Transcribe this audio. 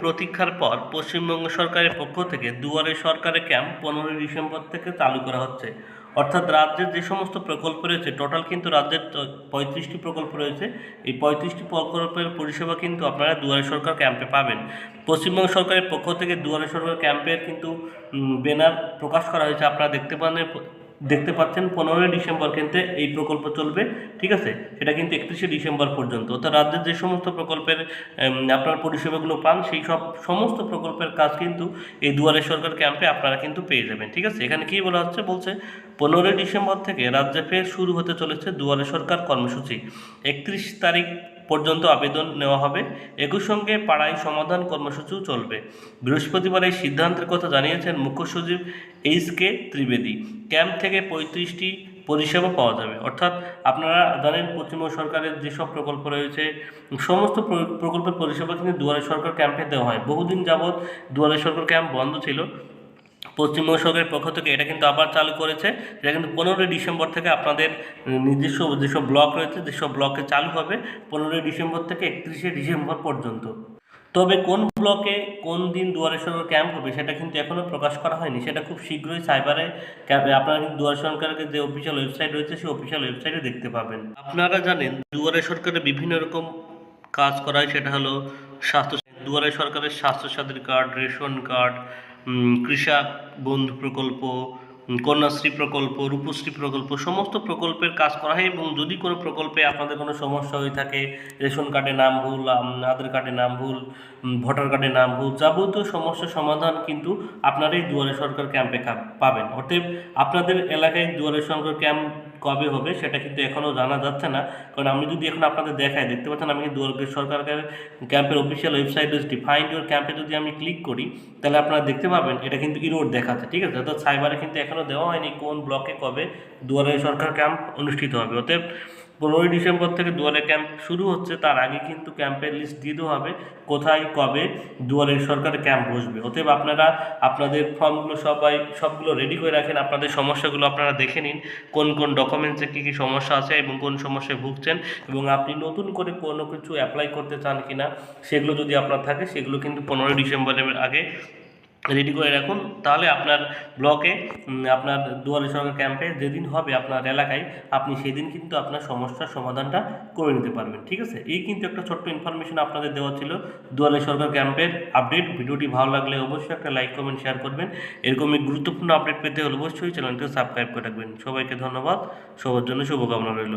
প্রতীক্ষার পর পশ্চিমবঙ্গ সরকারের পক্ষ থেকে দুয়ারে সরকারের ক্যাম্প পনেরোই ডিসেম্বর থেকে চালু করা হচ্ছে। অর্থাৎ রাজ্যের যে সমস্ত প্রকল্প রয়েছে, টোটাল কিন্তু রাজ্যের পঁয়ত্রিশটি প্রকল্প রয়েছে। এই পঁয়ত্রিশটি প্রকল্পের পরিষেবা কিন্তু আপনারা দুয়ারে সরকার ক্যাম্পে পাবেন। পশ্চিমবঙ্গ সরকারের পক্ষ থেকে দুয়ারে সরকার ক্যাম্পের কিন্তু ব্যানার প্রকাশ করা হয়েছে। আপনারা দেখতে পান দেখতে পাচ্ছেন পনেরোই ডিসেম্বর কিন্তু এই প্রকল্প চলবে, ঠিক আছে? সেটা কিন্তু একত্রিশে ডিসেম্বর পর্যন্ত। অর্থাৎ রাজ্যের যে সমস্ত প্রকল্পের আপনার পরিষেবাগুলো পান, সেই সব সমস্ত প্রকল্পের কাজ কিন্তু এই দুয়ারে সরকার ক্যাম্পে আপনারা কিন্তু পেয়ে যাবেন, ঠিক আছে? এখানে কী বলা হচ্ছে? বলছে পনেরোই ডিসেম্বর থেকে রাজ্যে ফের শুরু হতে চলেছে দুয়ারে সরকার কর্মসূচি। একত্রিশ তারিখ পর্যন্ত আবেদন নেওয়া হবে। একই সঙ্গে পাড়ায় সমাধান কর্মসূচিও চলবে। বৃহস্পতিবার এই সিদ্ধান্তের কথা জানিয়েছেন মুখ্য সচিব এইচ কে ত্রিবেদী। ক্যাম্প থেকে পঁয়ত্রিশটি পরিষেবা পাওয়া যাবে। অর্থাৎ আপনারা জানেন, পশ্চিমবঙ্গ সরকারের যেসব প্রকল্প রয়েছে, সমস্ত প্রকল্পের পরিষেবা কিন্তু দুয়ারে সরকার ক্যাম্পে দেওয়া হয়। বহুদিন যাবৎ দুয়ারে সরকার ক্যাম্প বন্ধ ছিল। পশ্চিমবঙ্গ সরকারের পক্ষ থেকে এটা কিন্তু আবার চালু করেছে। এটা কিন্তু পনেরোই ডিসেম্বর থেকে আপনাদের নিজস্ব, যেসব ব্লক রয়েছে, যেসব ব্লকে চালু হবে পনেরোই ডিসেম্বর থেকে একত্রিশে ডিসেম্বর পর্যন্ত। তবে কোন ব্লকে কোন দিন দুয়ারে সরকার ক্যাম্প হবে সেটা কিন্তু এখনও প্রকাশ করা হয়নি। সেটা খুব শীঘ্রই সাইবারে ক্যাম্পে, আপনারা কিন্তু দুয়ারে সরকারের যে অফিসিয়াল ওয়েবসাইট রয়েছে, সেই অফিসিয়াল ওয়েবসাইটে দেখতে পাবেন। আপনারা জানেন, দুয়ারে সরকারের বিভিন্ন রকম কাজ করা হয়, সেটা হলো স্বাস্থ্য দুয়ারে সরকারের স্বাস্থ্যসাথীর কার্ড রেশন কার্ড কৃষক বন্ধু প্রকল্প কন্যাশ্রী প্রকল্প, রূপশ্রী প্রকল্প, সমস্ত প্রকল্পের কাজ করা হয় এবং যদি কোনো প্রকল্পে আপনাদের কোনো সমস্যা হয়ে থাকে, রেশন কার্ডে নাম ভুল আধার কার্ডে নাম ভুল ভোটার কার্ডে নাম ভুল, যাবতীয় সমস্যার সমাধান কিন্তু আপনারা এই দুয়ারে সরকার ক্যাম্পে পাবেন। অতএব আপনাদের এলাকায় দুয়ারে সরকার ক্যাম্প কবে হবে সেটা কিন্তু এখনও জানা যাচ্ছে না। কারণ আমি যদি এখন আপনাদের দেখাই, দেখতে পাচ্ছেন আমি দুয়ারে সরকারের ক্যাম্পের অফিসিয়াল ওয়েবসাইট রয়েছে। ফাইন্ড ইউর ক্যাম্পে যদি আমি ক্লিক করি, তাহলে আপনারা দেখতে পাবেন, এটা কিন্তু ইরোড দেখাচ্ছে, ঠিক আছে? অর্থাৎ সাইবারে কিন্তু এখনও দেওয়া হয়নি কোন ব্লকে কবে দুয়ারে সরকার ক্যাম্প অনুষ্ঠিত হবে। অতএব পনেরোই ডিসেম্বর থেকে দুয়ারে ক্যাম্প শুরু হচ্ছে, তার আগে কিন্তু ক্যাম্পের লিস্ট দিয়ে দেওয়া হবে কোথায়, কবে দুয়ারে সরকার ক্যাম্প বসবে। অতএব আপনারা আপনাদের ফর্মগুলো সবাই সবগুলো রেডি করে রাখেন, আপনাদের সমস্যাগুলো আপনারা দেখে নিন, কোন কোন ডকুমেন্টসে কী কী সমস্যা আছে এবং কোন সমস্যায় ভুগছেন এবং আপনি নতুন করে কোনো কিছু অ্যাপ্লাই করতে চান কি না সেগুলো যদি আপনার থাকে, সেগুলো কিন্তু পনেরোই ডিসেম্বরের আগে রেডি করে রাখুন। তাহলে আপনার ব্লকে আপনার দুয়ারে সরকার ক্যাম্পে যেদিন হবে আপনার এলাকায়, আপনি সেদিন কিন্তু আপনার সমস্যার সমাধানটা করে নিতে পারবেন, ঠিক আছে? এই কিন্তু একটা ছোট্ট ইনফরমেশন আপনাদের দেওয়া ছিল। দুয়ারে সরকার ক্যাম্পের আপডেট ভিডিওটি ভালো লাগলে অবশ্যই একটা লাইক কমেন্ট শেয়ার করবেন। এরকমই গুরুত্বপূর্ণ আপডেট পেতে হলে অবশ্যই চ্যানেলটি সাবস্ক্রাইব করে রাখবেন। সবাইকে ধন্যবাদ। সবার জন্য শুভকামনা রইল।